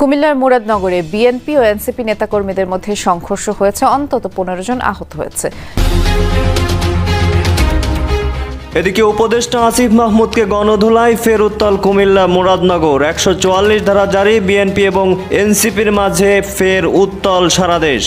কুমিল্লার মুরাদনগরে বিএনপি ও এনসিপি নেতাকর্মীদের মধ্যে সংঘর্ষ হয়েছে। অন্তত পনেরো জন আহত হয়েছে। এদিকে উপদেষ্টা আসিফ মাহমুদকে গণধোলায় ফের উত্তাল কুমিল্লা মুরাদনগর। একশো চুয়াল্লিশ ধারা জারি বিএনপি এবং এনসিপির মাঝে ফের উত্তাল সারা দেশ।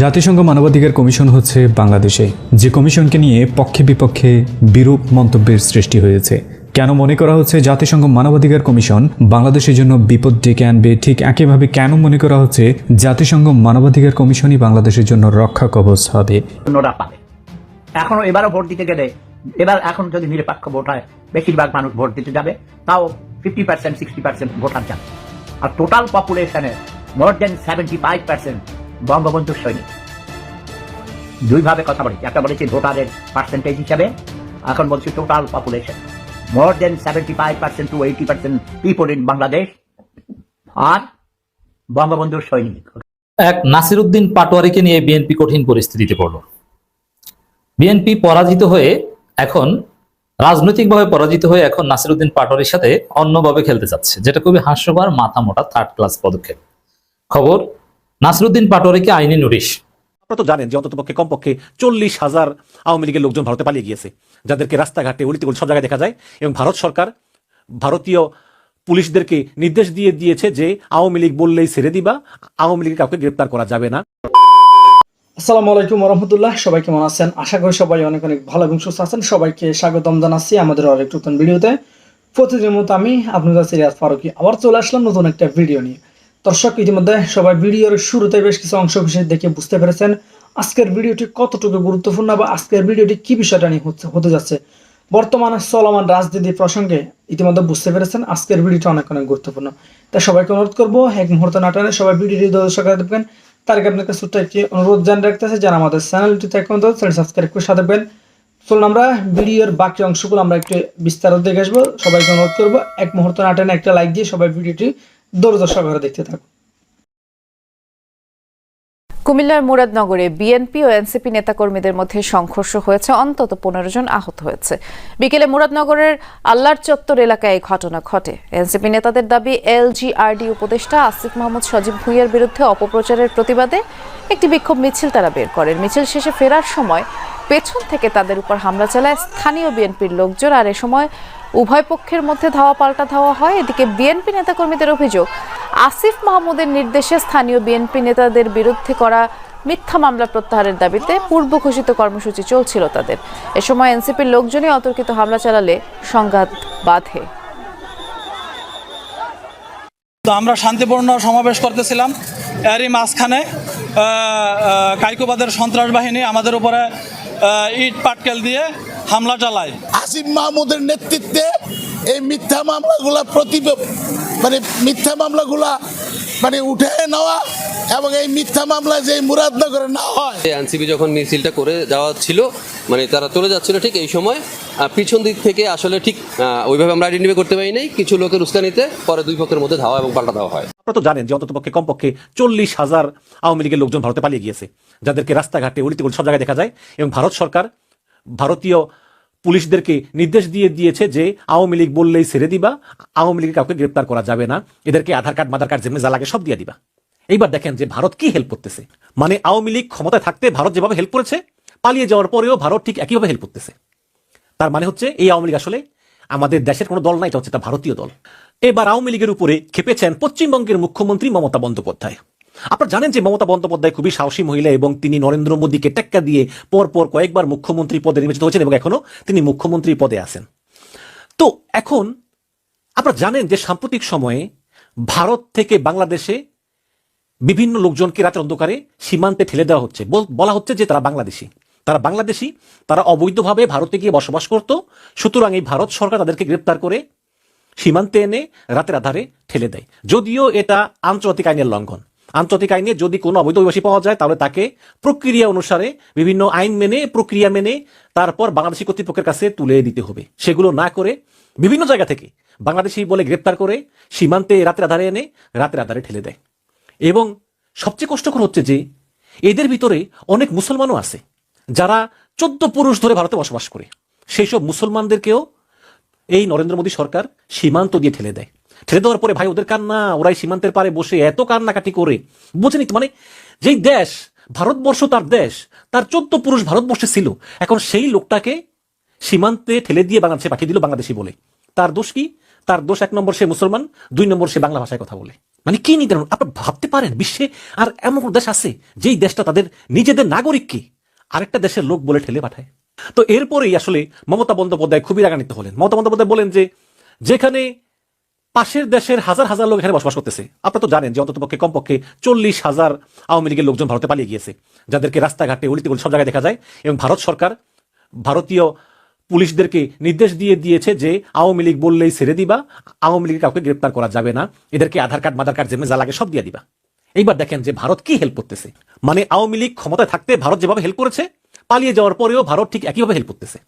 জাতিসংঘ মানবাধিকার কমিশন হচ্ছে বাংলাদেশে। যে কমিশনকে নিয়ে পক্ষে বিপক্ষে বিরূপ মন্তব্যের সৃষ্টি হয়েছে। কেন মনে করা হচ্ছে জাতিসংঘ মানবাধিকার কমিশন বাংলাদেশের জন্য বিপদ ডেকে আনবে? ঠিক একইভাবে কেন মনে করা হচ্ছে জাতিসংঘ মানবাধিকার কমিশনই বাংলাদেশের জন্য রক্ষা কবচ হবে? এখনও এবারও ভোট দিতে গেলে, এবার এখন যদি নিরপেক্ষ ভোট হয়, বেশিরভাগ মানুষ ভোট দিতে যাবে। তাও fifty percent sixty percent voter যাবে। আর total পপুলেশনের more than seventy five percent বঙ্গবন্ধুর সৈনিক। দুইভাবে কথা বলেছি। একটা বলেছি ভোটারের পার্সেন্টেজ হিসাবে, এখন বলছি total population five percent to eighty percent people in Bangladesh আর বঙ্গবন্ধুর সৈনিক। এক নাসিরুদ্দিন পাটোয়ারিকে নিয়ে বিএনপি কঠিন পরিস্থিতিতে পড়ল। বিএনপি পরাজিত হয়ে এখন রাজনৈতিকভাবে পরাজিত হয়ে এখন নাসিরুদ্দিন পাটোয়ারির সাথে অন্যভাবে খেলতে চাচ্ছে যেটা খুবই হাস্যকর মাথা মোটা থার্ড ক্লাস পদক্ষেপ। খবর নাসিরুদ্দিন পাটোয়ারিকে আইনি নোটিশ। আপনারা তো জানেন যে অন্ততপক্ষে কমপক্ষে চল্লিশ হাজার আওয়ামী লীগের লোকজন ভারতে পালিয়ে গিয়েছে। যাদেরকে রাস্তাঘাটে উলিতে সব জায়গায় দেখা যায়, এবং ভারত সরকার ভারতীয় পুলিশদেরকে নির্দেশ দিয়ে দিয়েছে যে আওয়ামী লীগ বললেই ছেড়ে দিবা, আওয়ামী লীগের কাউকে গ্রেপ্তার করা যাবে না। আসসালামু আলাইকুম রহমতুল্লাহ, সবাই কেমন আছেন? আশা করি সবাই অনেক অনেক ভালো এবং সুস্থ আছেন। সবাইকে স্বাগতম জানাচ্ছি আমাদের আরেক নতুন ভিডিওতে। প্রতিদিনের মতো আমি আপনাদের সিরিয়াস ফারুকি আবার চলে আসলাম নতুন একটা ভিডিও নিয়ে। দর্শক, ইতিমধ্যে সবাই ভিডিওর শুরুতে বেশ কিছু অংশ বিশেষ দেখে বুঝতে পেরেছেন। আজকের ভিডিওটি কতটুকু গুরুত্বপূর্ণ বা আজকের ভিডিওটি কি বিষয়টা নিয়ে হচ্ছে, হতে যাচ্ছে? বর্তমানে চলমান রাজনীতি প্রসঙ্গে ইতিমধ্যে বুঝতে পেরেছেন আজকের ভিডিওটা অনেক অনেক গুরুত্বপূর্ণ। তাই সবাইকে অনুরোধ করব, এক মুহূর্ত নাটানে সবাই ভিডিওটি দর্শক দেখবেন। তার আগে আপনাকে ছোট্ট একটি অনুরোধ জানিয়ে রাখতেছে, যারা আমাদের চ্যানেলটিতে এখন চ্যানেল সাবস্ক্রাইব করে সাথে দেবেন চলুন আমরা ভিডিওর বাকি অংশগুলো আমরা একটু বিস্তারিত দেখে আসব। সবাইকে অনুরোধ করব, এক মুহূর্ত নাটানে একটা লাইক দিয়ে সবাই ভিডিওটি দৌড় সহকারে দেখতে থাকুন। কুমিল্লার মুরাদনগরে বিএনপি ও এনসিপি নেতাকর্মীদের মধ্যে সংঘর্ষ হয়েছে। অন্তত পনেরো জন আহত হয়েছে। বিকেলে মুরাদনগরের আল্লার চত্বর এলাকায় এই ঘটনা ঘটে। এনসিপি নেতাদের দাবি এলজিআরডি উপদেষ্টা আসিফ মাহমুদ সজীব ভুঁইয়ার বিরুদ্ধে অপপ্রচারের প্রতিবাদে একটি বিক্ষোভ মিছিল তারা বের করেন। মিছিল শেষে ফেরার সময় পেছন থেকে তাদের উপর হামলা চালায় স্থানীয় বিএনপির লোকজন। আর এ সময় উভয় পক্ষের মধ্যে ধাওয়া পাল্টা ধাওয়া হয়। এদিকে বিএনপি নেতাকর্মীদের অভিযোগ, আসিফ মাহমুদের নির্দেশে স্থানীয় বিএনপি নেতাদের বিরুদ্ধে করা মিথ্যা মামলা প্রত্যাহারের দাবিতে পূর্ব ঘোষিত কর্মসূচি চলছিল তাদের। এ সময় এনসিপির লোকজনই অতর্কিত হামলা চালালে সংঘাত বাধে। আমরা শান্তিপূর্ণ সমাবেশ করতেছিলাম। এরই মাঝখানে কাইকোবাদের সন্ত্রাস বাহিনী আমাদের উপরে ইট পাটকেল দিয়ে হামলা চালায়। আসিফ মাহমুদের নেতৃত্বে এই মিথ্যা মামলাগুলা প্রতি মানে মিথ্যা মামলাগুলা মানে উঠে নেওয়া এবং এই মিথ্যা মামলা যে মুরাদনগরে না হয়। এনসিপি যখন মিছিলটা করে যাওয়া ছিল মানে তারা চলে যাচ্ছিল ঠিক এই সময় পিছন দিক থেকে আসলে ঠিক ওইভাবে আমরা আইডেন্টিফাই করতে পারি নাই। কিছু লোকের উস্কানিতে পরে দুই পক্ষের মধ্যে ধাওয়া এবং পাল্টা দেওয়া হয়। আপনারা তো জানেন যে অন্ততপক্ষে কমপক্ষে চল্লিশ হাজার আওয়ামী লীগের লোকজন ভারতে পালিয়ে গিয়েছে যাদেরকে রাস্তাঘাটে উলিতে সব জায়গায় দেখা যায়। এবং ভারত সরকার ভারতীয় পুলিশদেরকে নির্দেশ দিয়ে দিয়েছে যে আওয়ামী লীগ বললেই ছেড়ে দিবা, আওয়ামী লীগের কাউকে গ্রেপ্তার করা যাবে না, এদেরকে আধার কার্ড, মাদার কার্ড, যেমনি যা লাগে সব দিয়ে দিবা। এইবার দেখেন যে ভারত কি হেল্প করতেছে। মানে আওয়ামী লীগ ক্ষমতায় থাকতে ভারত যেভাবে হেল্প করেছে, পালিয়ে যাওয়ার পরেও ভারত ঠিক একইভাবে হেল্প করতেছে। তার মানে হচ্ছে এই আওয়ামী লীগ আসলে আমাদের দেশের কোনো দল না এটা হচ্ছে ভারতীয় দল। এবার আওয়ামী লীগের উপরে খেপেছেন পশ্চিমবঙ্গের মুখ্যমন্ত্রী মমতা বন্দ্যোপাধ্যায়। আপনারা জানেন যে মমতা বন্দ্যোপাধ্যায় খুবই সাহসী মহিলা এবং তিনি নরেন্দ্র মোদীকে টেক্কা দিয়ে পর পর কয়েকবার মুখ্যমন্ত্রী পদে নির্বাচিত হয়েছেন এবং এখনও তিনি মুখ্যমন্ত্রী পদে আছেন। তো এখন আপনারা জানেন যে সাম্প্রতিক সময়ে ভারত থেকে বাংলাদেশে বিভিন্ন লোকজনকে রাতের অন্ধকারে সীমান্তে ঠেলে দেওয়া হচ্ছে। বলা হচ্ছে যে তারা বাংলাদেশি। তারা বাংলাদেশি, তারা অবৈধভাবে ভারতে গিয়ে বসবাস করত, সুতরাং এই ভারত সরকার তাদেরকে গ্রেপ্তার করে সীমান্তে এনে রাতের আধারে ঠেলে দেয়। যদিও এটা আন্তর্জাতিক আইনের লঙ্ঘন। আন্তর্জাতিক আইনে যদি কোনো অবৈধ অভিবাসী পাওয়া যায়, তাহলে তাকে প্রক্রিয়া অনুসারে, বিভিন্ন আইন মেনে, প্রক্রিয়া মেনে তারপর বাংলাদেশি কর্তৃপক্ষের কাছে তুলে দিতে হবে। সেগুলো না করে বিভিন্ন জায়গা থেকে বাংলাদেশি বলে গ্রেপ্তার করে সীমান্তে রাতের আধারে এনে রাতের আধারে ঠেলে দেয়। এবং সবচেয়ে কষ্টকর হচ্ছে যে, এদের ভিতরে অনেক মুসলমানও আছে, যারা চোদ্দ পুরুষ ধরে ভারতে বসবাস করে। সেই সব মুসলমানদেরকেও এই নরেন্দ্র মোদী সরকার সীমান্ত দিয়ে ঠেলে দেয়। ছেড়ে দেওয়ার পরে ভাই ওদের কান্না, ওরাই সীমান্তের পারে বসে এত কান্নাকাটি করে। বুঝেনি মানে যেই দেশ, ভারতবর্ষ তার দেশ, তার চোদ্দ পুরুষ ভারতবর্ষে ছিল। এখন সেই লোকটাকে সীমান্তে ঠেলে দিয়ে বাংলাদেশে পাঠিয়ে দিল বাংলাদেশি বলে। তার দোষ কি? তার দোষ এক নম্বর সে মুসলমান, দুই নম্বর সে বাংলা ভাষায় কথা বলে। মানে কি নির্ধারণ আপনার ভাবতে পারেন, বিশ্বে আর এমন দেশ আছে যেই দেশটা তাদের নিজেদের নাগরিককে আরেকটা দেশের লোক বলে ঠেলে পাঠায়? তো এরপরেই আসলে মমতা বন্দ্যোপাধ্যায় খুবই রাগান্বিত হলেন। মমতা বন্দ্যোপাধ্যায় বলেন যে, যেখানে পাশের দেশের হাজার হাজার লোক এখানে বসবাস করতেছে। আপনারা তো জানেন যে অন্ততপক্ষে কমপক্ষে চল্লিশ হাজার আওয়ামী লীগের লোকজন ভারতে পালিয়ে গিয়েছে, যাদেরকে রাস্তাঘাটে অলিতে সব জায়গায় দেখা যায়। এবং ভারত সরকার, ভারতীয় পুলিশদেরকে নির্দেশ দিয়ে দিয়েছে যে আওয়ামী লীগ বললেই ছেড়ে দিবা, আওয়ামী লীগ কাউকে গ্রেপ্তার করা যাবে না, এদেরকে আধার কার্ড, মাদার কার্ড, যেমনি যা লাগে সব দিয়ে দিবা। এইবার দেখেন যে ভারত কি হেল্প করতেছে। মানে আওয়ামী লীগ ক্ষমতায় থাকতে ভারত যেভাবে হেল্প করেছে, পালিয়ে যাওয়ার পরেও ভারত ঠিক একইভাবে হেল্প করতেছে।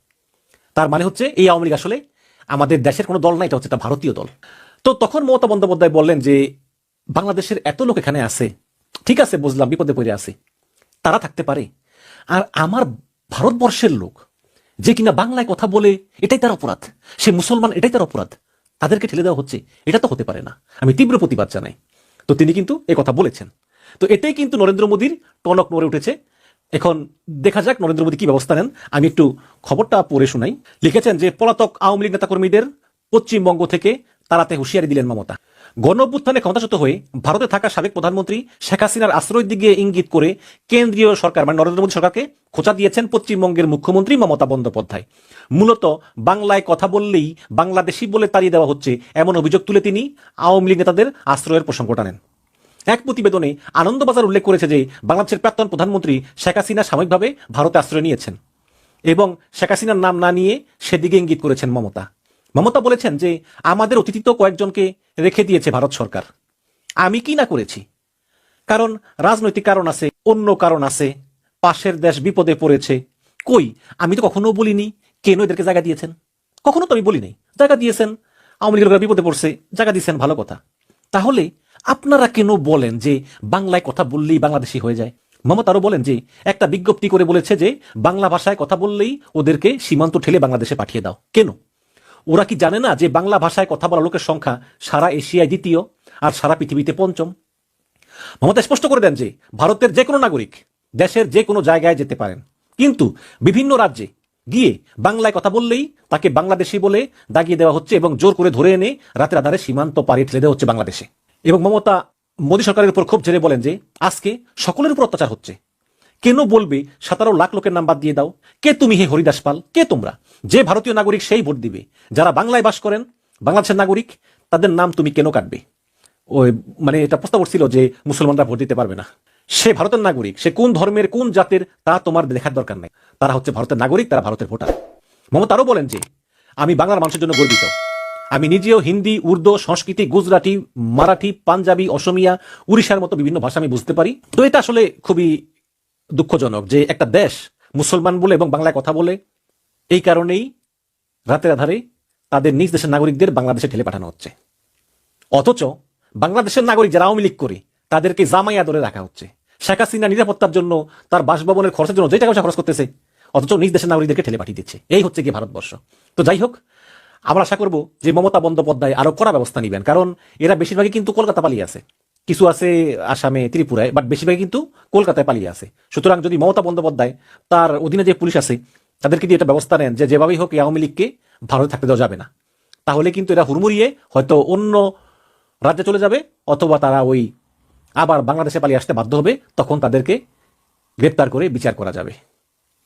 তার মানে হচ্ছে এই আওয়ামী লীগ আসলে আমাদের দেশের কোনো দল না, এটা হচ্ছে ভারতীয় দল। তো তখন মমতা বন্দ্যোপাধ্যায় বললেন যে, বাংলাদেশের এত লোক এখানে আছে, ঠিক আছে, বুঝলাম, বিপদে পড়ে আছে, তারা থাকতে পারে। আর আমার ভারতবর্ষের লোক, যে কিনা বাংলায় কথা বলে, এটাই তার অপরাধ। সে মুসলমান, এটাই তার অপরাধ। তাদেরকে ঠেলে দেওয়া হচ্ছে, এটা তো হতে পারে না। আমি তীব্র প্রতিবাদ জানাই। তো তিনি কিন্তু এ কথা বলেছেন। তো এটাই কিন্তু নরেন্দ্র মোদীর টনক নড়ে উঠেছে। এখন দেখা যাক নরেন্দ্র মোদী কি ব্যবস্থা নেন। আমি একটু খবরটা পড়ে শোনাই। লিখেছেন যে, পলাতক আওয়ামী লীগ নেতাকর্মীদের পশ্চিমবঙ্গ থেকে তাড়াতে হুঁশিয়ারি দিলেন মমতা। গণ অভ্যুত্থানে ক্ষমতাচ্যুত হয়ে ভারতে থাকা সাবেক প্রধানমন্ত্রী শেখ হাসিনার আশ্রয়ের দিকে ইঙ্গিত করে কেন্দ্রীয় সরকার মানে নরেন্দ্র মোদী সরকারকে খোঁচা দিয়েছেন পশ্চিমবঙ্গের মুখ্যমন্ত্রী মমতা বন্দ্যোপাধ্যায়। মূলত বাংলায় কথা বললেই বাংলাদেশি বলে তাড়িয়ে দেওয়া হচ্ছে এমন অভিযোগ তুলে তিনি আওয়ামী লীগ নেতাদের আশ্রয়ের প্রসঙ্গ টানেন এক প্রতিবেদনে আনন্দবাজার উল্লেখ করেছে যে বাংলাদেশের প্রাক্তন প্রধানমন্ত্রী শেখ হাসিনা সাময়িকভাবে ভারতে আশ্রয় নিয়েছেন এবং শেখ হাসিনার নাম না নিয়ে সেদিকে ইঙ্গিত করেছেন মমতা। মমতা বলেছেন যে আমাদের অতিথিত কয়েকজনকে রেখে দিয়েছে ভারত সরকার। আমি কি না করেছি? কারণ রাজনৈতিক কারণ আছে, অন্য কারণ আছে, পাশের দেশ বিপদে পড়েছে। কই? আমি তো কখনো বলিনি। কেন এদেরকে জায়গা দিয়েছেন? কখনো তো আমি বলিনি। জায়গা দিয়েছেন, আওয়ামী লীগের বিপদে পড়ছে, জায়গা দিয়েছেন, ভালো কথা। তাহলে আপনারা কেন বলেন যে বাংলায় কথা বললেই বাংলাদেশি হয়ে যায়? মমতা আরও বলেন যে একটা বিজ্ঞপ্তি করে বলেছে যে বাংলা ভাষায় কথা বললেই ওদেরকে সীমান্ত ঠেলে বাংলাদেশে পাঠিয়ে দাও। কেন? ওরা কি জানে না যে বাংলা ভাষায় কথা বলা লোকের সংখ্যা সারা এশিয়ায় দ্বিতীয় আর সারা পৃথিবীতে পঞ্চম? মমতা স্পষ্ট করে দেন যে ভারতের যে কোনো নাগরিক দেশের যে কোনো জায়গায় যেতে পারেন। কিন্তু বিভিন্ন রাজ্যে গিয়ে বাংলায় কথা বললেই তাকে বাংলাদেশি বলে দাগিয়ে দেওয়া হচ্ছে এবং জোর করে ধরে এনে রাতের আধারে সীমান্ত পাড়ি ঠেলে দেওয়া হচ্ছে বাংলাদেশে। এবং মমতা মোদী সরকারের উপর ক্ষোভ ঝেড়ে বলেন যে আজকে সকলের উপর অত্যাচার হচ্ছে। কেন বলবে সতেরো লাখ লোকের নাম বাদ দিয়ে দাও? কে তুমি হে হরিদাস পাল? কে তোমরা? যে ভারতীয় নাগরিক সেই ভোট দিবে। যারা বাংলায় বাস করেন, বাংলাদেশের নাগরিক, তাদের নাম তুমি কেন কাটবে? ওই মানে এটা প্রস্তাব ছিল যে মুসলমানরা ভোট দিতে পারবে না। সে ভারতের নাগরিক, সে কোন ধর্মের, কোন জাতের, তা তোমার দেখার দরকার নাই। তারা হচ্ছে ভারতের নাগরিক, তারা ভারতের ভোটার। মমতা আরও বলেন যে, আমি বাংলার মানুষের জন্য গর্বিত। আমি নিজেও হিন্দি, উর্দু, সংস্কৃতি, গুজরাটি, মারাঠি, পাঞ্জাবি, অসমিয়া, উড়িষ্যার মতো বিভিন্ন ভাষা আমি বুঝতে পারি। তো এটা আসলে খুবই দুঃখজনক যে একটা দেশ মুসলমান বলে এবং বাংলায় কথা বলে, এই কারণেই রাতের আধারে তাদের নিজ দেশের নাগরিকদের বাংলাদেশে ঠেলে পাঠানো হচ্ছে। অথচ বাংলাদেশের নাগরিক যারা আওয়ামী লীগ করে, তাদেরকে জামাই আদরে রাখা হচ্ছে। শেখ হাসিনা নিরাপত্তার জন্য তার বাসভবনের খরচের জন্য যে টাকা পয়সা খরচ করতেছে, অথচ নিজ দেশের নাগরিকদেরকে ঠেলে পাঠিয়ে দিচ্ছে। এই হচ্ছে কি ভারতবর্ষ। তো যাই হোক, আমরা আশা করব যে মমতা বন্দ্যোপাধ্যায় আরও কড়া ব্যবস্থা নেবেন, কারণ এরা বেশিরভাগই কিন্তু কলকাতা পালিয়ে আছে। কিছু আছে আসামে, ত্রিপুরায় বাট বেশিরভাগই কিন্তু কলকাতায় পালিয়ে আছে। সুতরাং যদি মমতা বন্দ্যোপাধ্যায় তার অধীনে যে পুলিশ আছে, তাদেরকে দিয়ে এটা ব্যবস্থা নেন যে যেভাবেই হোক আওয়ামী লীগকে ভারতে থাকতে দেওয়া যাবে না। তাহলে কিন্তু এরা হুড়মুড়িয়ে হয়তো অন্য রাজ্যে চলে যাবে, অথবা তারা ওই আবার বাংলাদেশে পালিয়ে আসতে বাধ্য হবে, তখন তাদেরকে গ্রেপ্তার করে বিচার করা যাবে।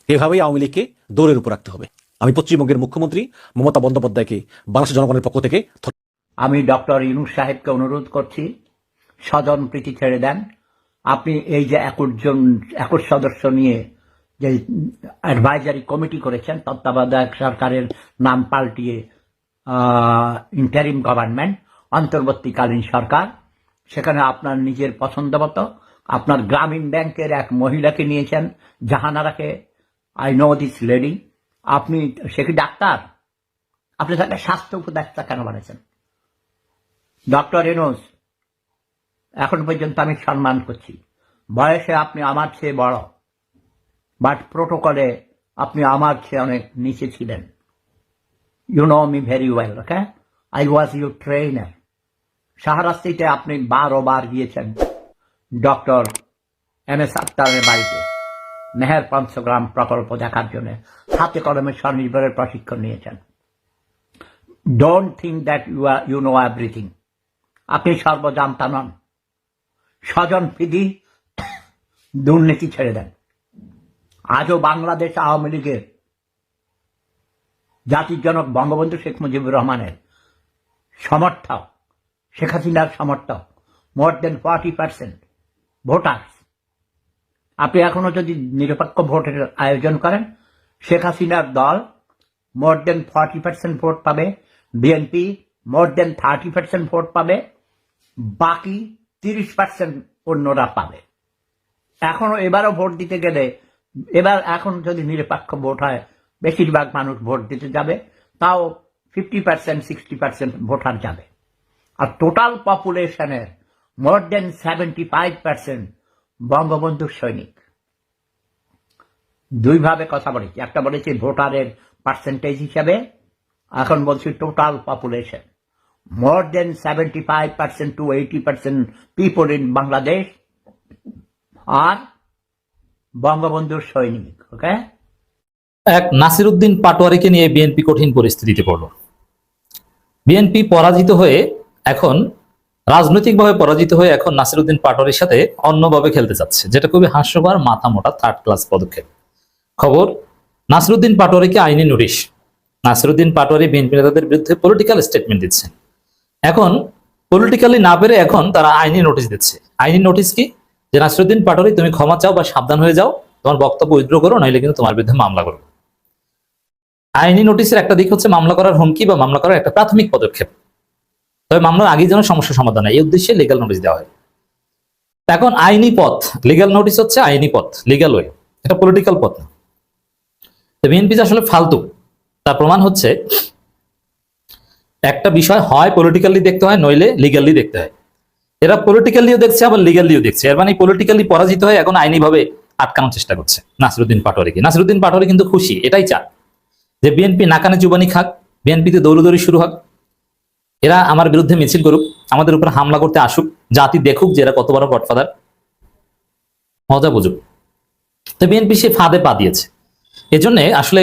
এভাবেই আওয়ামী লীগকে দৌড়ের উপর রাখতে হবে। আমি পশ্চিমবঙ্গের মুখ্যমন্ত্রী মমতা বন্দ্যোপাধ্যায়কে বাংলাদেশের জনগণের পক্ষ থেকে আমি ডক্টর ইনুস সাহেবকে অনুরোধ করছি স্বজন প্রীতি ছেড়ে দেন। আপনি এই যে একুশ জন একুশ সদস্য নিয়ে যে অ্যাডভাইজারি কমিটি করেছেন, তত্ত্বাবধায়ক সরকারের নাম পাল্টিয়ে ইন্টারিম গভর্নমেন্ট অন্তর্বর্তীকালীন সরকার, সেখানে আপনার নিজের পছন্দ মতো আপনার গ্রামীণ ব্যাংকের এক মহিলাকে নিয়েছেন, জাহানারাকে আই নো দিস লেডি আপনি সে কি ডাক্তার? আপনি তাকে স্বাস্থ্য উপদেষ্টা কেন বানিয়েছেন? ডক্টর এনোস এখন পর্যন্ত আমি সম্মান করছি। বয়সে আপনি আমার চেয়ে বড় বাট প্রোটোকলে আপনি আমার চেয়ে অনেক নিচে ছিলেন। You know me very well okay I was your trainer শাহরাস্তিতে আপনি বারো বার গিয়েছেন, ডক্টর এম এস আক্তারের বাড়িতে। মেহের পঞ্চগ্রাম প্রকল্প দেখার জন্য হাতে কলমে স্বনির্ভরের প্রশিক্ষণ নিয়েছেন। Don't think that you are you know everything আপনি সর্বজান্তা নন। স্বজন ফিদি দুর্নীতি ছেড়ে দেন। আজও বাংলাদেশ আওয়ামী লীগের জাতির জনক বঙ্গবন্ধু শেখ মুজিবুর রহমানের সমর্থক, শেখ হাসিনার সমর্থক, more than forty percent voters. আপনি এখনও যদি নিরপেক্ষ ভোটের আয়োজন করেন, শেখ হাসিনার দল more than forty percent vote পাবে, BNP more than thirty percent vote পাবে, বাকি তিরিশ পার্সেন্ট অন্যরা পাবে। এখনও এবারও ভোট দিতে গেলে, এবার এখন যদি নিরপেক্ষ ভোট হয়, বেশিরভাগ মানুষ ভোট দিতে যাবে, তাও fifty percent sixty percent voter যাবে। আর total পপুলেশনের more than seventy five percent বঙ্গবন্ধুর সৈনিক। দুইভাবে কথা বলেছি। একটা বলেছি ভোটারের পার্সেন্টেজ হিসাবে, এখন বলছি total population five percent to eighty percent people in Bangladesh আর বঙ্গবন্ধুর সৈনিক ওকে এক নাসিরুদ্দিন পাটোয়ারিকে নিয়ে বিএনপি কঠিন পরিস্থিতিতে পড়ল। বিএনপি পরাজিত হয়ে এখন, রাজনৈতিকভাবে পরাজিত হয়ে এখন নাসিরুদ্দিন পাটোয়ারির সাথে অন্যভাবে খেলতে চাচ্ছে যেটা খুবই হাস্যকর, মাথা মোটা থার্ড ক্লাস পদক্ষেপ। খবর, নাসিরুদ্দিন পাটোয়ারিকে আইনি নোটিশ। নাসিরুদ্দিন পাটোয়ারি বিএনপি নেতাদের বিরুদ্ধে পলিটিক্যাল স্টেটমেন্ট দিচ্ছে এখন পলিটিক্যালি না পেরে এখন তারা আইনি নোটিশ দিচ্ছে। আইনি নোটিশ কি? যে নাসরুদ্দিন পাটোয়ারি, তুমি ক্ষমা চাও বা সাবধান হয়ে যাও, তোমার বক্তব্য উইথড্র করো নইলে কিন্তু তোমার বিরুদ্ধে মামলা করো আইনি নোটিশের একটা দিক হচ্ছে মামলা করার হুমকি বা মামলা করার একটা প্রাথমিক পদক্ষেপ। তবে মামলার আগে যেন সমস্যা সমাধান হয়, এই উদ্দেশ্যে লিগাল নোটিশ দেওয়া হয়। এখন আইনি পথ লিগাল নোটিশ হচ্ছে আইনি পথ লিগাল ওয়ে এটা পলিটিক্যাল পথ না। বিএনপি আসলে ফালতু, তার প্রমাণ হচ্ছে একটা বিষয় হয় পলিটিক্যালি দেখতে হয়, নইলে লিগালি দেখতে হয়। এরা পলিটিক্যালিও দেখছে, আবার লিগালিও দেখছে। এর মানে পলিটিক্যালি পরাজিত হয়ে এখন আইনিভাবে আটকানোর চেষ্টা করছে। নাসিরুদ্দিন পাটোয়ারিকে। নাসিরুদ্দিন পাটোয়ারি কিন্তু খুশি, এটাই চায় যে বিএনপি নাকানে জুবানি খাক বিএনপিতে দৌড়দৌড়ি শুরু হোক। এরা আমার বিরুদ্ধে মিছিল করুক, আমাদের উপর হামলা করতে আসুক, জাতি দেখুক যে এরা কত বড় গডফাদার। মজা বুঝুক। তো বিএনপি সে ফাঁদে পা দিয়েছে। এজন্য আসলে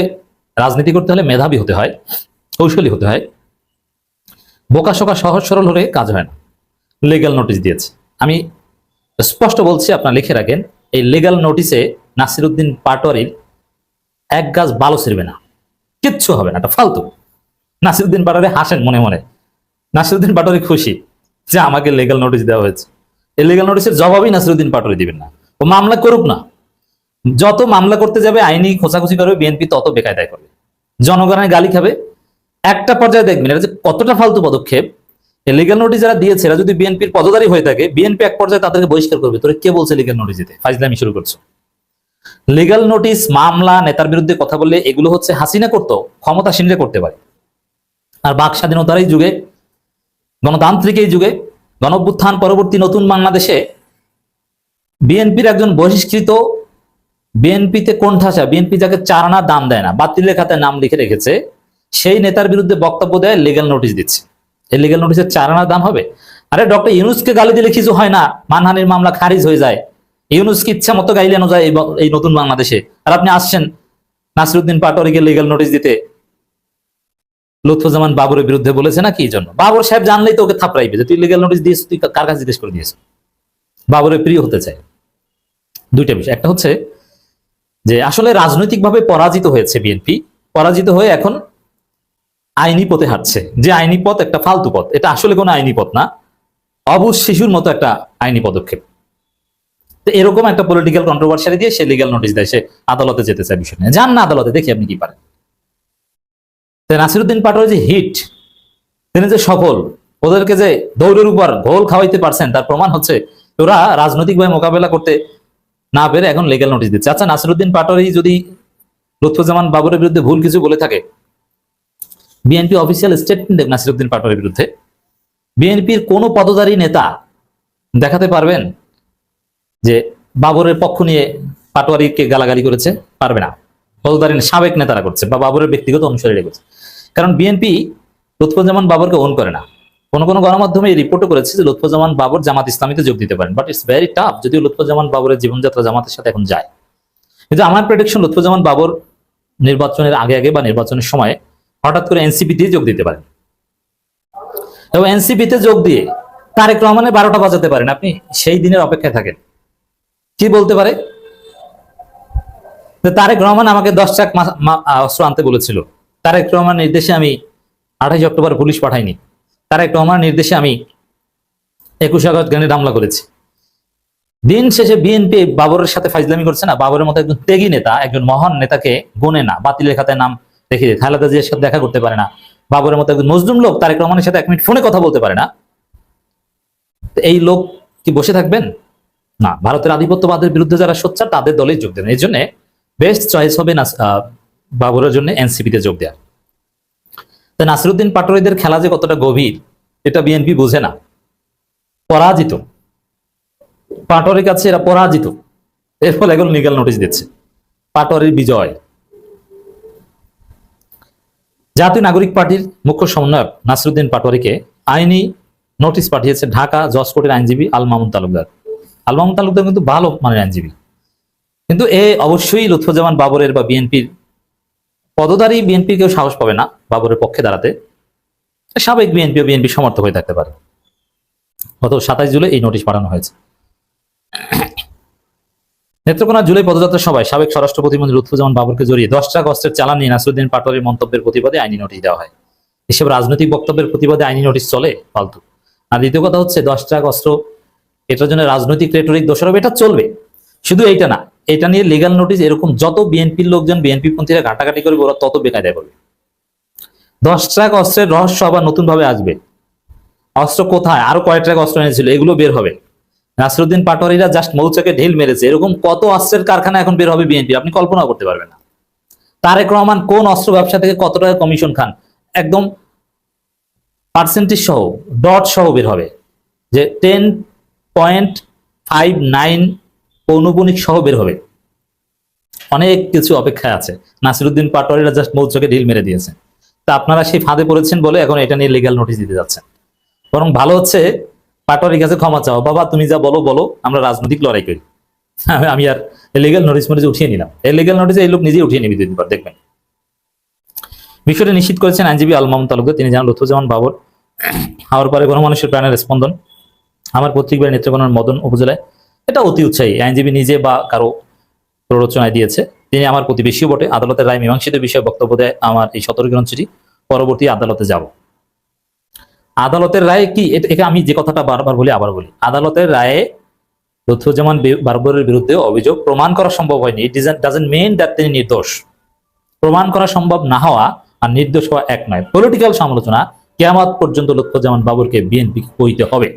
রাজনীতি করতে হলে মেধাবী হতে হয়, কৌশলী হতে হয়। বোকা শোকা সহজ সরল হলে কাজ হয় না। লিগাল নোটিশ দিয়েছে। আমি স্পষ্ট বলছি, আপনার লিখে রাখেন, এই লিগ্যাল নোটিশে নাসিরুদ্দিন পাটোয়ারির এক গাছ বালো ছিড়বে না। কিচ্ছু হবে না, এটা ফালতু। নাসিরুদ্দিন পাটোয়ারি হাসেন মনে মনে। নাসিরুদ্দিন পাটোয়ারি খুশি যে আমাকে লিগ্যাল নোটিশ দেওয়া হয়েছে। এই লিগাল নোটিশের জবাবই নাসিরুদ্দিন পাটোয়ারি দিবেন না। ও মামলা করুক না। যত মামলা করতে যাবে, আইনি খোঁচাখুচি করবে, বিএনপি তত বেকায়দায় করবে। জনগণের গালি খাবে একটা পর্যায়ে দেখবেন, এটা যে কতটা ফালতু পদক্ষেপ। লিগাল নোটিশ যারা দিয়েছে, এরা যদি বিএনপির পদধারী হয়ে থাকে বিএনপি এক পর্যায়ে তাদেরকে বহিষ্কার করবে। তোরা কে বলছে লিগাল নোটিশ দিতে? ফাইজলামি শুরু করছ। লিগাল নোটিশ মামলা, নেতার বিরুদ্ধে কথা বললে এগুলো হচ্ছে হাসিনা করতো, ক্ষমতাসীনরা করতে পারে। আর বাক স্বাধীনতার এই যুগে, গণতান্ত্রিক এই যুগে, গণভ্যুত্থান পরবর্তী নতুন বাংলাদেশে বিএনপির একজন বহিষ্কৃত বিএনপিতে কোণঠাসা বিএনপি যাকে চারানা দাম দেয় না, বাতিলের খাতায় নাম লিখে রেখেছে সেই নেতার বিরুদ্ধে বক্তব্য দেয় লিগাল নোটিশ দিচ্ছে। এই লিগাল নোটিশের চারানা দাম হবে। আরে ডক্টর ইউনুসকে গালি দিলে কিছু হয় না, মানহানির মামলা খারিজ হয়ে যায়। ইউনুসকে ইচ্ছা মতো গাইলানো যায় এই নতুন বাংলাদেশে। আর আপনি আসছেন নাসিরুদ্দিন পাটোয়ারিকে লিগাল নোটিশ দিতে। লুৎফুজ্জামান বাবরের বিরুদ্ধে বলেছে না কি জন্য? বাবর সাহেব জানলেই তো ওকে থাপড়াইবে যে, তুই লিগাল নোটিশ দিয়েছিস তুই কার কাছে জিজ্ঞেস করে দিয়েছ? বাবরের প্রিয় হতে চায় দুইটা বিষয়। একটা হচ্ছে যে, আসলে রাজনৈতিকভাবে পরাজিত হয়েছে বিএনপি। পরাজিত হয়ে এখন আইনি পথে হাঁটছে। যে আইনি পথ একটা ফালতু পথ। এটা আসলে কোনো আইনি পথ না। অবুজ শিশুর মতো একটা আইনি পদক্ষেপ। তো এরকম একটা পলিটিক্যাল কন্ট্রোভার্সারি দিয়ে সে লিগাল নোটিশ দেয়। সে আদালতে যেতে চায় বিষয় নিয়ে। যান না আদালতে, দেখি আপনি কি পারেন। নাসিরুদ্দিন পাটোয়ারি যে হিট তিনি যে সফল, ওদেরকে যে দৌড়ের উপর গোল খাওয়াইতে পারছেন, তার প্রমাণ হচ্ছে ওরা রাজনৈতিকভাবে মোকাবেলা করতে না পেরে এখন লিগাল নোটিশ দিচ্ছে। আচ্ছা নাসিরুদ্দিন পাটোয়ারি যদি লুৎফুজ্জামান বাবরের বিরুদ্ধে ভুল কিছু বলে থাকে বিএনপি অফিসিয়াল স্টেটমেন্ট দেব নাসিরুদ্দিন পাটোয়ারির বিরুদ্ধে। বিএনপির কোন পদধারী নেতা দেখাতে পারবেন যে বাবরের পক্ষ নিয়ে পাটোয়ারিকে গালাগালি করেছে? পারবে না। পদধারী সাবেক নেতারা করছে বা বাবরের ব্যক্তিগত অনুসারীরা করছে। কারণ বিএনপি লুৎফুজ্জামান বাবরকে ওন করে না। কোন কোন গণমাধ্যমে রিপোর্টও করেছে যে লুৎফুজ্জামান বাবর জামাত ইসলামীতে যোগ দিতে পারেন। বাট ইটস ভেরি টাফ যদিও লুৎফুজ্জামান বাবরের জীবনযাত্রা জামাতের সাথে এখন যায়। কিন্তু আমার প্রেডিকশন লুৎফুজ্জামান বাবর নির্বাচনের আগে আগে বা নির্বাচনের সময় হঠাৎ করে এনসিপি দিয়ে যোগ দিতে পারেন। এবং এনসিপিতে যোগ দিয়ে তারেক রহমানের বারোটা বাজাতে পারেন। আপনি সেই দিনের অপেক্ষায় থাকেন। কি বলতে পারে? তারেক রহমান আমাকে দশ চাক অস্ত্র আনতে বলেছিল। তারেক রহমান নির্দেশে আমি আঠাইশ অক্টোবর পুলিশ পাঠাইনি। তারেক রহমান নির্দেশে আমি একুশ আগস্ট গ্রেনেড হামলা করেছি। দিন শেষে বিএনপি বাবরের সাথে ফাইজলামি করছে না? বাবরের মতো একজন ত্যাগী নেতা, একজন মহান নেতাকে গোনে না। বাতিলের খাতায় নাম দেয় খালেদা জিয়ার সাথে দেখা করতে পারে না। বাবরের মতো একজন মজলুম লোক তারেক রহমানের সাথে এক মিনিট ফোনে কথা বলতে পারে না। এই লোক কি বসে থাকবেন? না, ভারতের আধিপত্যবাদের বিরুদ্ধে যারা সোচ্চার, তাদের দলে যোগ দেন। এই জন্য বেস্ট চয়েস হবে না বাবরের জন্য এনসিপিতে যোগ দেওয়া তা নাসিরুদ্দিন পাটোয়ারিদের খেলা যে কতটা গভীর, এটা বিএনপি বোঝে না। পরাজিত। পাটোয়ারির কাছে এরা পরাজিত। এর ফলে এখন লিগাল নোটিশ দিচ্ছে। পাটোয়ারির বিজয়। জাতীয় নাগরিক পার্টির মুখ্য সমন্বয়ক নাসিরুদ্দিন পাটোয়ারিকে আইনি নোটিশ পাঠিয়েছে ঢাকা জজ কোর্টের আইনজীবী আল মামুন তালুকদার। আল মামুন তালুকদার কিন্তু ভালো মানের আইনজীবী। কিন্তু এ অবশ্যই লুৎফুজ্জামান বাবরের বা বিএনপির পদধারী বিএনপি কেউ সাহস পাবে না বাবরের পক্ষে দাঁড়াতে। সাবেক বিএনপি ও বিএনপি সমর্থক হয়ে থাকতে পারে। গত সাতাইশ জুলাই এই নোটিশ পাঠানো হয়েছে। নেত্রকোনা জুলাই পদযাত্রা সভায় সাবেক স্বরাষ্ট্র প্রতিমন্ত্রী লুৎফুজ্জামান বাবরকে জড়িয়ে দশ টাকা অস্ত্রের চালান নিয়ে নাসরুদ্দিন পাটোয়ারির মন্তব্যের প্রতিবাদে আইনি নোটিশ দেওয়া হয়। এসব রাজনৈতিক বক্তব্যের প্রতিবাদে আইনি নোটিশ চলে ফালতু আর দ্বিতীয় কথা হচ্ছে দশ টাকা অস্ত্র এটার জন্য রাজনৈতিক রেটরিক দোষারোপ, এটা চলবে। শুধু এইটা না, এটা নিয়ে লিগাল নোটিশ এরকম যত বিএনপির লোকজন বিএনপি পন্থীরা ঘাটাঘাটি করবে, ওরা তত বেকায়দায় করবে দশ ট্রাক অস্ত্রের রহস্য আবার নতুন ভাবে আসবে। অস্ত্র কোথায়? আরও কয়েক ট্রাক অস্ত্র এনেছিল? এগুলো বের হবে। নাসরুদ্দিন পাটোয়ারিরা জাস্ট মৌচাকে ঢিল মেরেছে। এরকম কত অস্ত্রের কারখানা এখন বের হবে বিএনপি? আপনি কল্পনা করতে পারবেন না। তারেক রহমান কোন অস্ত্র ব্যবসা থেকে কত টাকা কমিশন খান? একদম পার্সেন্টেজ সহ ডট সহ বের হবে। যে টেন পয়েন্ট ফাইভ নাইন পৌনপুনিক সহ বের হবে। অনেক কিছু অপেক্ষায় আছে। নাসিরুদ্দিন পাটোয়ারিরা জাস্ট মৌচকে ঢিল মেরে দিয়েছে। তা আপনারা সেই ফাঁদে পড়েছেন বলে এখন এটা নিয়ে লিগাল নোটিশ দিতে যাচ্ছেন। বরং ভালো হচ্ছে পাটোয়ারির কাছে ক্ষমা চাও। বাবা, তুমি যা বলো বলো, আমরা রাজনৈতিক লড়াই করি। আমি- আর লিগাল নোটিশ মোটিস উঠিয়ে নিলাম। এই লিগাল নোটিসে এই লোক নিজেই উঠিয়ে নিবি দুদিন পর, দেখবেন। বিষয়টি নিশ্চিত করেছেন আইনজীবী আল মামুন তালুকদার। তিনি জানান লুৎফুজ্জামান বাবর, হওয়ার পরে গণমানুষের প্রাণের স্পন্দন। আমার পত্রিক বাড়ি নেত্রকোনার মদন উপজেলায় এটা অতি উৎসাহী। আইনজীবী নিজে বা কারও প্ররোচনায় দিয়েছে। তিনি আমার প্রতিবেশীও বটে। আদালতের রায় মীমাংসিত বিষয়ে বক্তব্য দেয় আমার এই সতর্ক চিঠি পরবর্তী আদালতে যাব। আদালতের রায়ে কি? এটা আমি যে কথাটা বারবার বলি, আবার বলি। আদালতের রায়ে লুৎফুজ্জামান বারবরের বিরুদ্ধে অভিযোগ প্রমাণ করা সম্ভব হয়নি। ইট ডাজেন্ট মেন দ্যাট তিনি নির্দোষ। প্রমাণ করা সম্ভব না হওয়া আর নির্দোষ হওয়া এক নয়। পলিটিক্যাল সমালোচনা কেয়ামত পর্যন্ত লুৎফুজ্জামান বাবরকে বিএনপি কইতে হবে।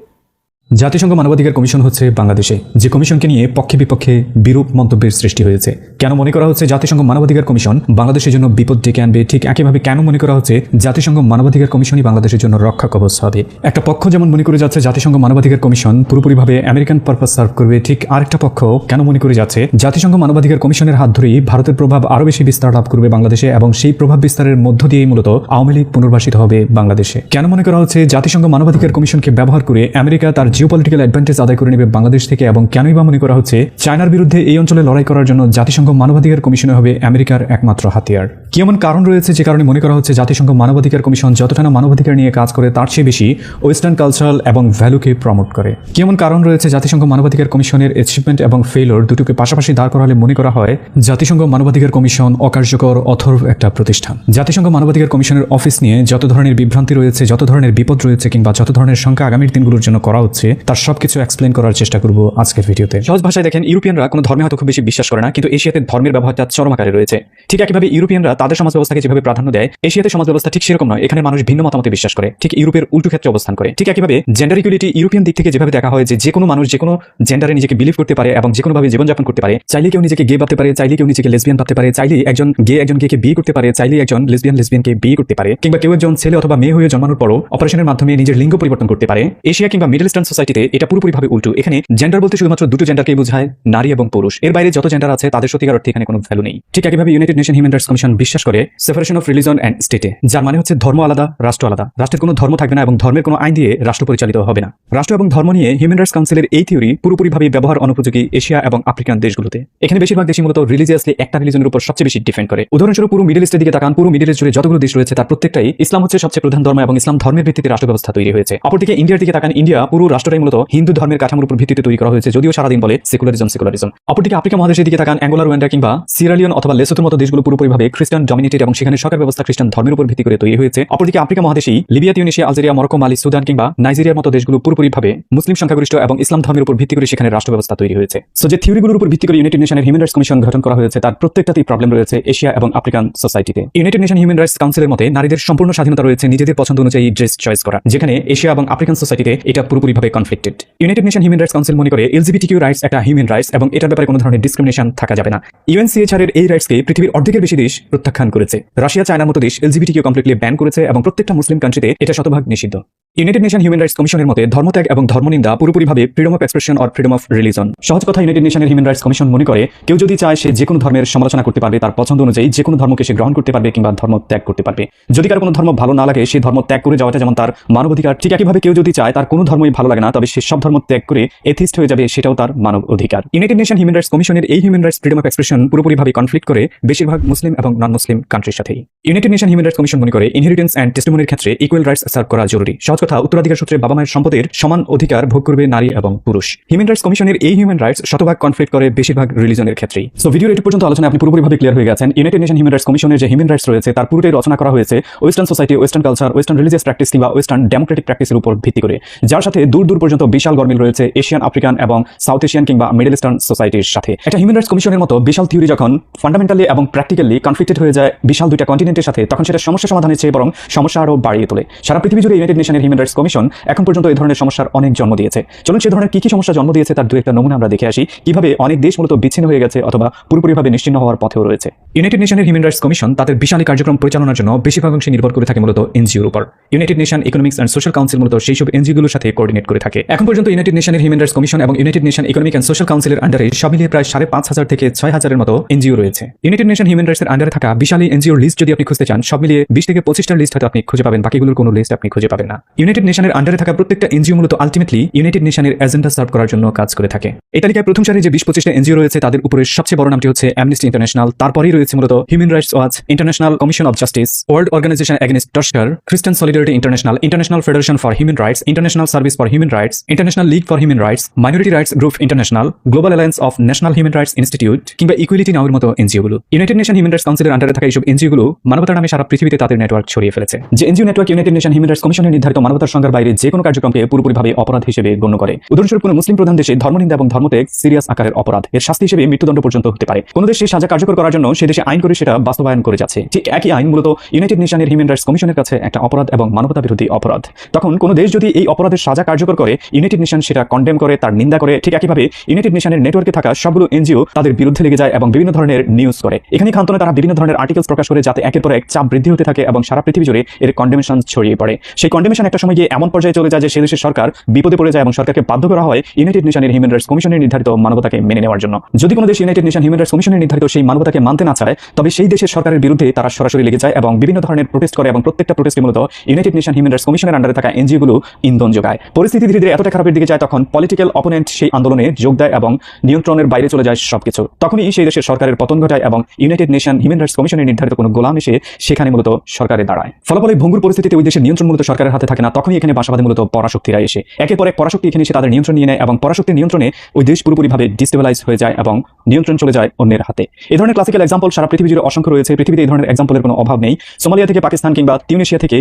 জাতিসংঘ মানবাধিকার কমিশন হচ্ছে বাংলাদেশে। যে কমিশনকে নিয়ে পক্ষে বিপক্ষে বিরূপ মন্তব্যের সৃষ্টি হয়েছে। কেন মনে করা হচ্ছে জাতিসংঘ মানবাধিকার কমিশন বাংলাদেশের জন্য বিপদ ডেকে আনবে? ঠিক একইভাবে কেন মনে করা হচ্ছে জাতিসংঘ মানবাধিকার কমিশনই বাংলাদেশের জন্য রক্ষা কবচ হবে? একটা পক্ষ যেমন মনে করে যাচ্ছে জাতিসংঘ মানবাধিকার কমিশন পুরোপুরিভাবে আমেরিকান পারপাস সার্ভ করবে, ঠিক আরেকটা পক্ষ কেন মনে করে যাচ্ছে জাতিসংঘ মানবাধিকার কমিশনের হাত ধরেই ভারতের প্রভাব আরও বেশি বিস্তার লাভ করবে বাংলাদেশে এবং সেই প্রভাব বিস্তারের মধ্য দিয়েই মূলত আওয়ামী লীগ পুনর্বাসিত হবে বাংলাদেশে। কেন মনে করা হচ্ছে জাতিসংঘ মানবাধিকার কমিশনকে ব্যবহার করে আমেরিকা তার জিওপলিটিক্যাল অ্যাডভান্টেজ আদায় করে নেবে বাংলাদেশ থেকে এবং কেনই বা মনে করা হচ্ছে চায়নার বিরুদ্ধে এই অঞ্চলে লড়াই করার জন্য জাতিসংঘ মানবাধিকার কমিশনে হবে আমেরিকার একমাত্র হাতিয়ার। কি এমন কারণ রয়েছে যে কারণে মনে করা হচ্ছে জাতিসংঘ মানবাধিকার কমিশন যতটা না মানবাধিকার নিয়ে কাজ করে, তার চেয়ে বেশি ওয়েস্টার্ন কালচারাল এবং ভ্যালুকে প্রমোট করে। কি এমন কারণ রয়েছে জাতিসংঘ মানবাধিকার কমিশনের অ্যাচিভমেন্ট এবং ফেলোর দুটোকে পাশাপাশি দাঁড় করালে মনে করা হয় জাতিসংঘ মানবাধিকার কমিশন অকার্যকর, অথর্ব একটা প্রতিষ্ঠান। জাতিসংঘ মানবাধিকার কমিশনের অফিস নিয়ে যত ধরনের বিভ্রান্তি রয়েছে, যত ধরনের বিপদ রয়েছে কিংবা যত ধরনের সংখ্যা আগামীর দিনগুলোর জন্য করা হচ্ছে তার সবকিছু এক্সপ্লেন করার চেষ্টা করব আজকের ভিডিওতে। সহজ ভাষায় দেখেন, ইউরোপিয়ানরা কোনো ধর্মে হয়তো খুব বেশি বিশ্বাস করে না, কিন্তু এশিয়াতে ধর্মের ব্যবহারটা চরম আকারে রয়েছে। ঠিক একইভাবে ইউরোপিয়ানরা তাদের সমাজ ব্যবস্থাকে যেভাবে প্রাধান্য দেয়, এশিয়াতে সমাজ ব্যবস্থা ঠিক সেরকম নয় এখানে মানুষ ভিন্ন মতামতে বিশ্বাস করে, ঠিক ইউরোপের উল্টো ক্ষেত্রে অবস্থান করে। ঠিক একইভাবে জেন্ডার ইকুয়ালিটি ইউরোপিয়ান দিক থেকে যেভাবে দেখা হয় যে যে কোনো মানুষ যে কোনো জেন্ডারে নিজেকে বিলিভ করতে পারে এবং যে কোনোভাবে জীবনযাপন করতে পারে চাইলে কেউ নিজেকে গে ভাবতে পারে চাইলে কেউ নিজেকে লেসবিয়ান ভাবতে পারে চাইলে একজন গে একজন গেকে বিয়ে করতে পারে চাইলে একজন লেসবিয়ান লেসবিয়ানকে বিয়ে করতে পারে, কিংবা কেউ একজন ছেলে অথবা মেয়ে হয়ে জন্মানোর পরও অপারেশনের মাধ্যমে নিজের লিঙ্গ পরিবর্তন করতে পারে। এশিয়া কিংবা মিডল ইস্টার্ন সোসাইটিতে এটা পুরোপুরিভাবে উল্টো। এখানে জেন্ডার বলতে শুধুমাত্র দুটো জেন্ডারকেই বোঝায়, নারী এবং পুরুষ। এর বাইরে যত জেন্ডার আছে, তাদের সত্যিকার অর্থে এখানে কোনো ভ্যালু নেই। ঠিক একইভাবে United Nation human rights commission বিশ্বাস করে সেপারেশন অফ রিলিজন অ্যান্ড স্টেটে যার মানে হচ্ছে ধর্ম আলাদা, রাষ্ট্র আলাদা। রাষ্ট্রের কোনো ধর্ম থাকবে না এবং ধর্মের কোনো আইন দিয়ে রাষ্ট্র পরিচালিত হবে না। রাষ্ট্র এবং ধর্ম নিয়ে হিউম্যান রাইটস কাউন্সিলের এই থিওরি পুরোপুরিভাবে ব্যবহার অনুপযোগী এশিয়া এবং আফ্রিকান দেশগুলোতে। এখানে বেশিরভাগ দেশই মূলত রিলিজিয়াসলি একটা রিলিজনের উপর সবচেয়ে বেশি ডিফেন্ড করে। উদাহরণস্বরূপ পুরো মিডিল ইস্টের দিকে তাকান, পুরো মিডিল ইস্ট জুড়ে যতগুলো দেশ রয়েছে, তার প্রত্যেকটাই ইসলাম হচ্ছে সবচেয়ে প্রধান ধর্ম এবং ইসলাম ধর্মের ভিত্তিতে রাষ্ট্র ব্যবস্থা তৈরি হয়েছে। অপরদিকে ইন্ডিয়ার দিকে তাকান ইন্ডিয়া পুরো রাষ্ট্রটাই মূলত হিন্দু ধর্মের কাঠামোর উপর ভিত্তিতে তৈরি করা হয়েছে, যদিও সারাদিন বলে সেকুলারিজম সেকুলারিজম অপরদিকে আফ্রিকা মহাদেশের দিকে তাকান অ্যাঙ্গোলা রুয়ান্ডা কিংবা সিরালিয়ন অথবা লেসোথোর মতো দেশগুলো পুরোপুরিভাবে খ্রিস্টান ডমিনেটেড এবং সেখানে সরকার ব্যবস্থা খ্রিস্টান ধর্মের উপর ভিত্তি করে তৈরি হয়েছে? অপরদিকে Africa মহাদেশেই Libya Tunisia Algeria Morocco Mali Sudan কিংবা নাইজেরিয়ার মতো দেশগুলো পুরোপুরিভাবে মুসলিম সংখ্যাগরিষ্ঠ এবং ইসলাম ধর্মের উপর ভিত্তি করে সেখানে রাষ্ট্র ব্যবস্থা তৈরি হয়েছে? সো যে থিওরিগুলোর উপর ভিত্তি করে ইউনাইটেড নেশনের হিউম্যান রাইটস কমিশন গঠন করা হয়েছে, তার প্রত্যেকটাতেই প্রবলেম রয়েছে এশিয়া এবং আফ্রিকান সোসাইটিতে ইউনাইটেড নেশন হিউম্যান রাইটস কাউন্সিলের মতে, নারীদের সম্পূর্ণ স্বাধীনতা রয়েছে নিজেদের পছন্দ অনুযায়ী ড্রেস চয়েস করা, যেখানে এশিয়া এবং আফ্রিকান সোসাইটিতে এটা পুরোপুরিভাবে conflicted United Nation human rights council মনে করে এলজিবিটি কিউ রাইটস একটা হিউম্যান রাইটস এবং এটার ব্যাপারে কোনো ধরনের ডিসক্রিমিনেশন থাকা যাবে না। ইউএনসিএচআর এর এই রাইটসকে পৃথিবীর অর্ধেকের বেশি দেশ প্রত্যাখ্যান করেছে। রাশিয়া চায়নার মতো দেশ এলজিবিটি কিউ কমপ্লিটলি ব্যান করেছে এবং প্রত্যেকটা মুসলিম কান্ট্রিতে এটা শতভাগ নিষিদ্ধ। ইউনাইটেড নেশন হিউম্যান রাইটস কমিশনের মতে, ধর্মত্যাগ এবং ধর্মনিন্দা পুরোপুরিভাবে freedom of expression or freedom of religion সহজ কথা ইউনাইটেড নেশনের হিউম্যান রাইটস কমিশন মনে করে, কেউ যদি চায় সে যে কোনো ধর্মের সমালোচনা করতে পারবে, তার পছন্দ অনুযায়ী যে কোনো ধর্মকে সে গ্রহণ করতে পারবে কিংবা ধর্ম ত্যাগ করতে পারবে। যদি কারও কোনো ধর্ম ভালো না লাগে, সে ধর্ম ত্যাগ করে যাওয়াটা যেমন তার মানবাধিকার, ঠিক একইভাবে কেউ যদি চায় তার কোনো ধর্মই ভালো লাগে না, তবে সে সব ধর্ম ত্যাগ করে এথিস্ট হয়ে যাবে, সেটাও তার মানব অধিকার ইউনাইটেড নেশন হিউম্যান রাইটস কমিশনের এই human rights freedom of expression পুরোপুরিভাবে কনফ্লিক্ট করে বেশিরভাগ মুসলিম এবং নন মুসলিম কান্ট্রির সাথেই। United Nation human rights commission মনে করে ইনহেরিটেন্স অ্যান্ড টেস্টিমনির ক্ষেত্রে ইকুয়াল রাইটস সার্ভ করা জরুরি। কথা উত্তরাধিকার সূত্রে বাবা মায়ের সম্পদের সমান অধিকার ভোগ করবে নারী এবং পুরুষ। হিউম্যান রাইটস কমিশনের এই হিউম্যান রাইটস শতভাগ কনফ্লিক্ট করে বেশিরভাগ রিলিজনের ক্ষেত্রেই। সো ভিডিওর এটি পর্যন্ত আলোচনা আপনি পুরোপুরিভাবে ক্লিয়ার হয়ে গেছেন। ইউনাইটেড নেশন হিউম্যান রাইটস কমিশনের যে হিউম্যান রাইটস রয়েছে, তার পুরোটাই রচনা করা হয়েছে western society western culture western religious practice কিংবা ওয়েস্টার্ন ডেমোক্রেটিক প্র্যাকটিসের উপর ভিত্তি করে। যার সাথে দূর দূর পর্যন্ত বিশাল গরমিল রয়েছে এশিয়ান আফ্রিকান এবং সাউথ এশিয়ান কিংবা মিডল ইস্টার্ন সোসাইটির সাথে। একটা হিউম্যান রাইটস কমিশনের মতো বিশাল থিওরি যখন ফান্ডামেন্টালি এবং প্র্যাকটিক্যালি কনফ্লিক্টেড হয়ে যায় বিশাল দুইটা কন্টিনেন্টের সাথে, তখন সেটা সমস্যা সমাধানের চেয়ে বরং সমস্যা আরও বাড়িয়ে তোলে। সারা পৃথিবী জুড়ে ইউনাইটেড নেশনের হিউম্যান রাইটস কমিশন এখন পর্যন্ত এই ধরনের সমস্যার অনেক জন্ম দিয়েছে। চলুন সে ধরনের কি কি সমস্যা জন্ম দিয়েছে তার দু একটা নমুনা আমরা দেখে আসি। কীভাবে অনেক দেশ মূলত বিচ্ছিন্ন হয়ে গেছে অথবা পুরোপুরিভাবে নিশ্চিন্ন হওয়ার পথেও রয়েছে। ইউনাইটেড নেশনের হিউম্যান রাইটস কমিশন তাদের বিশাল কার্যক্রম পরিচালনার জন্য বেশিরভাগ অংশে নির্ভর করে থাকে মূলত এনজিওর উপর। United Nation Economics and Social Council মূলত সেই সব এনজিওগুলোর সাথে কোঅর্ডিনেট করে থাকে। এখন পর্যন্ত ইউনাইটেড নেশনের হিউম্যান রাইটস কমিশন এবং united nation economic and social কাউন্সিলের আন্ডারে সব মিলিয়ে প্রায় সাড়ে পাঁচ হাজার থেকে ছয় হাজারের মতো এনজিও রয়েছে। ইউনাইটেড নেশন হিউম্যান রাইটসের আন্ডারে থাকা বিশাল এনজিওর লিস্ট যদি আপনি খুঁজতে চান সব মিলিয়ে বিশ থেকে পঁচিশটার লিস্ট হয়তো আপনি খুঁজে পাবেন, বাকিগুলোর কোনো লিস্ট আপনি খুঁজে পাবেন না। ইউনাইটেড নেশনের আন্ডারে থাকা প্রত্যেকটা এনজিও মূলত আলটিমেটলি ইউনাইটেড নেশনের এজেন্ডা সার্ভ করার জন্য কাজ করে থাকে। এই তালিকায় প্রথম সারি যে বিশ পঁচিশটা এনজিও রয়েছে, তাদের উপরে সবচেয়ে বড় নামটি হচ্ছে অ্যামনেস্টি ইন্টারন্যাশনাল তারপরেই রয়েছে মূলত human rights watch international commission of justice world organisation against torture Christian solidarity international international federation for human rights international service for human rights international league for human rights minority rights group international global alliance of national human rights institute কিংবা equality নামের মতো এনজিওগুলো। United nation human rights কাউন্সিলের আন্ডারে থাকা এইসব এনজিওগুলো মানবতার নামে সারা পৃথিবীতে তাদের নেটওয়ার্ক ছড়িয়ে ফেলেছে। যে NGO network united nation human rights কমিশনের নির্ধারিত মানবতার সংজ্ঞার বাইরে যে কোনো কার্যক্রমকে পুরোপুরিভাবে অপরাধ হিসেবে গণ্য করে। উদাহরণস্বরূপ কোনো মুসলিম প্রধান দেশে ধর্মনিন্দা এবং ধর্মত্যাগ সিরিয়াস আকারের অপরাধ। এর শাস্তি হিসেবে মৃত্যুদণ্ড পর্যন্ত হতে পারে। কোনো দেশে সাজা কার্যকর করার জন্য সে দেশে আইন করে সেটা বাস্তবায়ন করে যাচ্ছে। ঠিক একই আইন মূলত ইউনাইটেড নেশনের হিউম্যান রাইটস কমিশনের কাছে একটা অপরাধ এবং মানবতা বিরোধী অপরাধ। তখন কোনো দেশ যদি এই অপরাধের সাজা কার্যকর করে ইউনাইটেড নেশন সেটা কন্ডেম করে, তার নিন্দা করে, ঠিক একইভাবে ইউনাইটেড নেশনের নেটওয়ার্কে থাকা সবগুলো এনজিও তাদের বিরুদ্ধে লেগে যায় এবং বিভিন্ন ধরনের নিউজ করে। এখানে খান্তনে তারা বিভিন্ন ধরনের আর্টিকেলস প্রকাশ করে যাতে একের পর এক চাপ বৃদ্ধি হতে থাকে এবং সারা পৃথিবী জুড়ে এর কন্ডেমেশন ছড়িয়ে পড়ে। সেই কন্ডেমেশন একটা সময় গিয়ে এমন পর্যায়ে চলে যায় যে সে দেশের সরকার বিপদে পড়ে যায় এবং সরকারকে বাধ্য করা হয় ইউনাইটেড নেশনের হিউম্যান রাইটস কমিশনের নির্ধারিত মানবতাকে মেনে নেওয়ার জন্য। যদি কোনো দেশ ইউনাইটেড নেশন হিউম্যান রাইটস কমিশনের নির্ধারিত সেই মানবতাকে মানতে না চায়, তবে সেই দেশের সরকারের বিরুদ্ধে তারা সরাসরি লেগে যায় এবং বিভিন্ন ধরনের প্রোটেস্ট করে এবং প্রত্যেকটা প্রোটেস্টে মূলত ইউনাইটেড নেশন হিউম্যান রাইটস কমিশনের আন্ডারে থাকা এনজিওগুলো ইন্ধন যোগায়। পরিস্থিতি ধীরে ধীরে এতটা খারাপের দিকে যায় তখন পলিটিক্যাল অপোনেন্ট সেই আন্দোলনে যোগ দেয় এবং নিয়ন্ত্রণের বাইরে চলে যায় সবকিছু। তখনই সেই দেশের সরকারের পতন ঘটায় এবং ইউনাইটেড নেশন হিউম্যান রাইটস কমিশনের নির্ধারিত কোনো গোলাম এসে সেখানে মূলত সরকারে দাঁড়ায়। ফলাফলে ভঙ্গুর পরিস্থিতিতে ওই দেশের নিয়ন্ত্রণ মূলত সরকারের হাতে থাকে না। তখনই এখানে বাসাবাদে মূলত পরাশক্তিরা এসে। একের পর এক পরাশক্তি এখানে এসে তাদের নিয়ন্ত্রণ নিয়ে নেয় এবং পরাশক্তির নিয়ন্ত্রণে ওই দেশ পুরোপুরিভাবে ডিস্টেবলাইজ হয়ে যায় এবং নিয়ন্ত্রণ চলে যায় অন্যের হাতে। এই ধরনের ক্লাসিক্যাল এক্সাম্পল সারা পৃথিবী জুড়ে অসংখ্য রয়েছে। পৃথিবীতে এই ধরনের এক্সাম্পলের কোনো অভাব নেই। সোমালিয়া থেকে পাকিস্তান কিংবা তিউনেশিয়া থেকে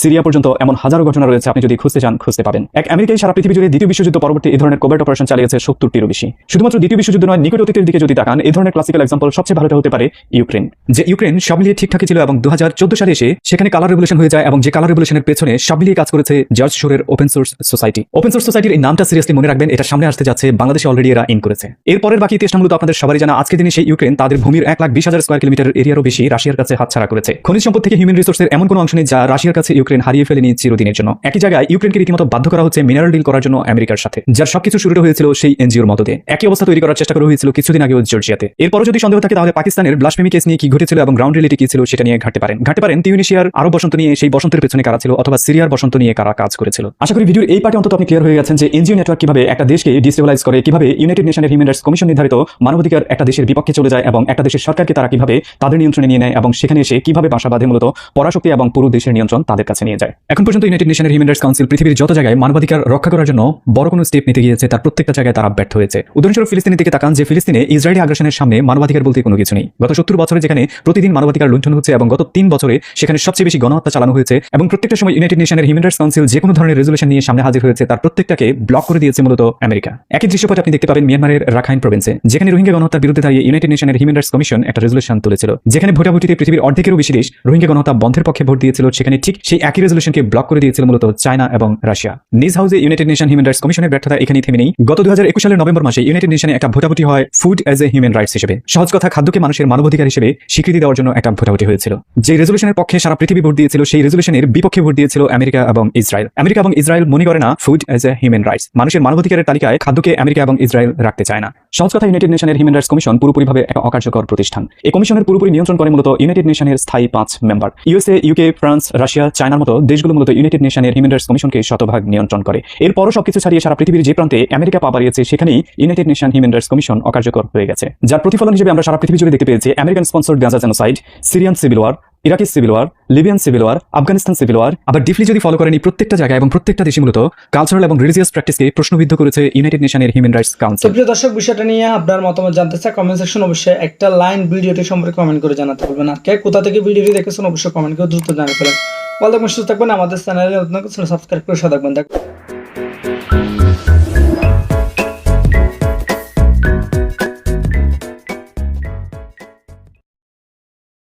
সিরিয়া পর্যন্ত এমন হাজারো ঘটনা রয়েছে, আপনি যদি খুঁজতে চান খুঁজতে পাবেন। এক আমেরিকায় সারা পৃথিবী জুড়ে দ্বিতীয় বিশ্বযুদ্ধ পরবর্তী এই ধরনের কোভার্ট অপারেশন চালিয়েছে সত্তরটিরও বেশি। শুধুমাত্র দ্বিতীয় বিশ্বযুদ্ধ নয়, নিকট অতীতের দিকে যদি তাকান, এই ধরনের ক্লাসিক্যাল এক্সাম্পল সবচেয়ে ভালোটা হতে পারে ইউক্রেন। যে ইউক্রেন সব মিলিয়ে ঠিকঠাকই ছিল এবং দু হাজার চোদ্দ সালে এসে সেখানে কালার রেভলিউশন হয়ে যায় এবং যে কালার রেভলিউশনের পেছনে সব মিলিয়ে কাজ করেছে George শোরের open source society open source সোসাইটির এই নামটা সিরিয়াসলি মনে রাখবেন, এটা সামনে আসতে যাচ্ছে, বাংলাদেশে অলরেডি এরা ইন করেছে। এরপরের বাকি ইতিহাসটা মূলত আপনাদের সবারই জানা। আজকের দিনে সেই ইউক্রেন তাদের ভূমির এক লাখ বিশ হাজার স্কোয়ার কিলোমিটার এরিয়ারও বেশি রাশিয়ার কাছে হাতছাড়া করেছে। খনিজ সম্পদ থেকে হিউম্যান রিসোর্সের এমন কোনো অংশ নেই যা রাশিয়ার কাছে ইউক্রেন হারিয়ে ফেলেনি চিরদিনের জন্য। একই জায়গায় ইউক্রেনকে রীতিমতো বাধ্য করা হচ্ছে মিনারেল ডিল করার জন্য আমেরিকার সাথে, যার সবকিছু শুরু হয়েছিল সেই এনজিওর মততে একই অবস্থা তৈরি করার চেষ্টা করা হয়েছিল কিছুদিন আগেও জর্জিয়াতে এরপরও যদি সন্দেহ থাকে তাহলে পাকিস্তানের ব্লাসফেমি কেস নিয়ে কি ঘটেছিল এবং গ্রাউন্ড রিয়েলিটি কি ছিল সেটা নিয়ে ঘাটতে পারেন। ঘাটতে পারেন তিউনিশিয়ার আরও বসন্ত নিয়ে সেই বসন্তের পেছনে কারা ছিল অথবা সিরিয়ার বসন্ত নিয়ে কারা কাজ করেছিল। আশা করি ভিডিওর এই পার্টে অন্তত আপনি ক্লিয়ার হয়ে গেছেন যে এনজিও নেটওয়ার্ক কীভাবে একটা দেশকে ডিস্টেবলাইজ করে, কীভাবে ইউনাইটেড নেশনের হিউম্যান রাইটস কমিশন নির্ধারিত মানবাধিকার একটা দেশের বিপক্ষে চলে যায় এবং একটা দেশের সরকারকে তারা কীভাবে তাদের নিয়ন্ত্রণে নিয়ে নেয় এবং সেখানে এসে কীভাবে বাসা মূলত পরাশক্তি এবং পুরো দেশের নিয়ন্ত্রণ তাদের কাছে নিয়ে যায়। এখন পর্যন্ত ইউনাইটেড নেশনের হিউম্যান রাইটস কাউন্সিল পৃথিবীর যত জায়গায় মানবাধিকার রক্ষা করার জন্য বড় কোনো স্টেপ নিতে গিয়েছে তার প্রত্যেকটা জায়গায় তারা ব্যর্থ হয়েছে। উদাহরণস্বরূপ ফিলিস্তিনের দিকে তাকান যে ফিলিস্তিনে ইসরায়েলি আগ্রাসনের সামনে মানবাধিকার বলতে কোনো কিছু নেই। গত সত্তর বছরে যেখানে প্রতিদিন মানবাধিকার লুণ্ঠন হচ্ছে এবং গত তিন বছরে সেখানে সবচেয়ে বেশি গণহত্যা চালানো হয়েছে এবং প্রত্যেকটা সময় ইউনাইটেড নেশনের হিউম্যান রাইটস কাউন্সিল যে কোনো ধরনের রেজুলেশন নিয়ে সামনে হাজির হয়েছে, তার প্রত্যেকটাকে ব্লক করে দিয়েছে মূলত আমেরিকা। একই দৃশ্যপট আপনি দেখতে পাবেন মিয়ানমারের রাখাইন প্রভিন্সে যেখানে রোহিঙ্গা গণহত্যার বিরুদ্ধে দাঁড়িয়ে ইউনাইটেড নেশনের হিউম্যান রাইটস কমিশন একটা রেজুলেশন তুলেছিল। যেখানে ভোটাভুটিতে পৃথিবীর অর্ধেকেরও বেশি দেশ রোহিঙ্গা গণহত্যা বন্ধের পক্ষে ভোট দিয়েছিল, সেখানে ঠিক সেই একই রেজুলেশনকে ব্লক করে দিয়েছিল মূলত চায়না এবং রাশিয়া নিজ হাউসে ইউনাইটেড নেশন হিউম্যান রাইটস কমিশনের ব্যর্থতা এখানেই থেমে নেই। গত দু হাজার একুশ সালের নভেম্বর মাসে ইউনাইটেড নেশনে একটা ভোটাভুটি হয় food as a human rights হিসেবে। সহজ কথা, খাদ্যকে মানুষের মানবাধিকার হিসেবে স্বীকৃতি দেওয়ার জন্য একটা ভোটাভুটি হয়েছিল। যে রেজুলেশনের পক্ষে সারা পৃথিবী ভোট দিয়েছিল, সেই রেজুলেশনের বিপক্ষে ভোট দিয়েছিল আমেরিকা এবং ইসরায়েল। আমেরিকা এবং ইসরায়েল মনে করে না food as a human rights মানুষের মানবাধিকারের তালিকায় খাদ্যকে আমেরিকা এবং ইসরায়েল রাখতে চায় না। সহজ কথা ইউনাইটেড নেশনের হিউম্যান রাইটস কমিশন পুরোপুরিভাবে একটা অকার্যকর প্রতিষ্ঠান। এই কমিশনের পুরোপুরি নিয়ন্ত্রণ করে মূলত ইউনাইটেড নেশনের স্থায়ী পাঁচ member USA UK France Russia চায়নার মতো দেশগুলো মূলত ইউনাইটেড নেশনের হিউম্যান রাইটস কমিশনকে শতভাগ নিয়ন্ত্রণ করে। এরপরও সবকিছু ছাড়িয়ে সারা পৃথিবীর যে প্রান্তে আমেরিকা পা বাড়িয়েছে, সেখানেই united nation human rights commission অকার্যকর হয়ে গেছে। যার প্রতিফলন হিসেবে আমরা সারা পৃথিবী জুড়ে দেখতে পেয়েছি American sponsor Gaza genocide Syrian civil war Iraqi civil war, Libyan civil war, Afghanistan civil war, আবার ডিপলি যদি ফলো করেন এই প্রত্যেকটা জায়গায় এবং প্রত্যেকটা দেশে মূলত কালচারাল এবং রিলিজিয়াস প্র্যাকটিসকে প্রশ্নবিদ্ধ করেছে ইউনাইটেড নেশনের হিউম্যান রাইটস কাউন্সিল প্রিয় দর্শক, বিষয়টা নিয়ে আপনার মতামত জানতে চাই কমেন্ট সেকশন অবশ্যই একটা লাইন ভিডিওটি সম্পর্কে কমেন্ট করে জানাতে বলবেন। আর কে কোথা থেকে ভিডিওটি দেখেছেন, অবশ্যই কমেন্ট করে দ্রুত জানাতে পারেন ভালো থাকবেন সুস্থ থাকবেন আমাদের চ্যানেলে নতুন সাবস্ক্রাইব করে সাথে থাকবেন।